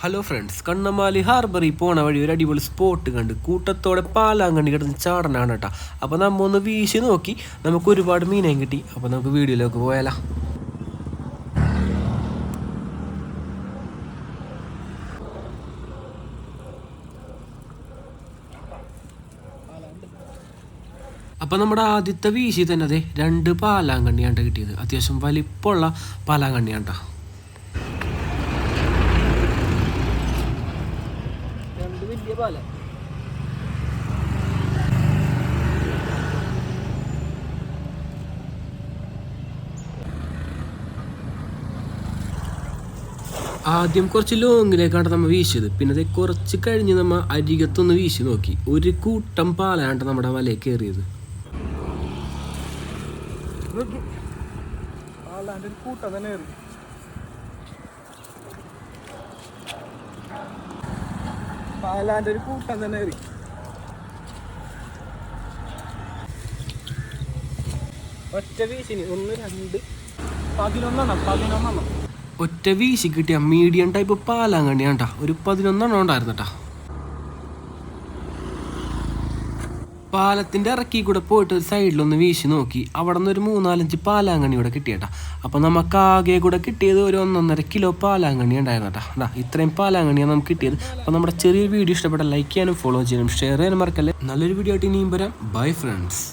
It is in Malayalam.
ഹലോ ഫ്രണ്ട്സ് കണ്ണമാലി ഹാർബറിൽ പോണ വഴി ഒരു അടിപൊളി സ്പോട്ട് കണ്ട് കൂട്ടത്തോടെ പാലാങ്കണ്ണി കിടന്ന് ചാടനാണ് കേട്ടോ. അപ്പോൾ നമ്മ ഒന്ന് വീശി നോക്കി നമുക്ക് ഒരുപാട് മീനേയും കിട്ടി. അപ്പോൾ നമുക്ക് വീഡിയോയിലേക്ക് പോയാലോ. അപ്പോൾ നമ്മുടെ ആദ്യത്തെ വീശി തന്നെ അതെ രണ്ട് പാലാങ്കണ്ണിയാണ് കിട്ടിയത്. അത്യാവശ്യം വലിപ്പമുള്ള പാലാങ്കണ്ണിയാണ് ട്ടോ. രണ്ട് വലിയ പാല ആദ്യം കുറച്ച് ലോങ്ങിലേക്കാണ് നമ്മൾ വീശിയത്. പിന്നെ അത് കുറച്ച് കഴിഞ്ഞ് നമ്മൾ അരികത്തൊന്ന് വീശി നോക്കി. ഒരു കൂട്ടം പാലാണ് നമ്മുടെ വലയിൽ കയറിയത് കൂട്ടം തന്നെ കയറി പാലാന്റെ ഒരു കൂട്ടം തന്നെ കയറി ഒറ്റ വീശിന് ഒന്ന് രണ്ട്. പതിനൊന്നെണ്ണം പതിനൊന്നെണ്ണം. ഒറ്റ വീശി കിട്ടിയ മീഡിയം ടൈപ്പ് പാലാങ്കണ്ണിയാണ് കേട്ടോ ഒരു പതിനൊന്നെണ്ണം ഉണ്ടായിരുന്നു കേട്ടോ പാലത്തിന്റെ ഇറക്കി കൂടെ പോയിട്ട് ഒരു സൈഡിലൊന്ന് വീശി നോക്കി. അവിടെ നിന്ന് ഒരു മൂന്നാലഞ്ച് പാലാങ്കണി കൂടെ കിട്ടിയേട്ടാ. അപ്പോൾ നമുക്ക് ആകെ കൂടെ കിട്ടിയത് ഒരു ഒന്നൊന്നര കിലോ പാലാങ്കണി ഉണ്ടായിരുന്നു കേട്ടോ. അതാ ഇത്രയും പാലാങ്കണിയാണ് നമുക്ക് കിട്ടിയത്. അപ്പോൾ നമ്മുടെ ചെറിയ വീഡിയോ ഇഷ്ടപ്പെട്ട ലൈക്ക് ചെയ്യാനും ഫോളോ ചെയ്യാനും ഷെയർ ചെയ്യാനും മറക്കല്ലേ. നല്ലൊരു വീഡിയോ ആയിട്ട് ഇനിയും വരാം. Bye friends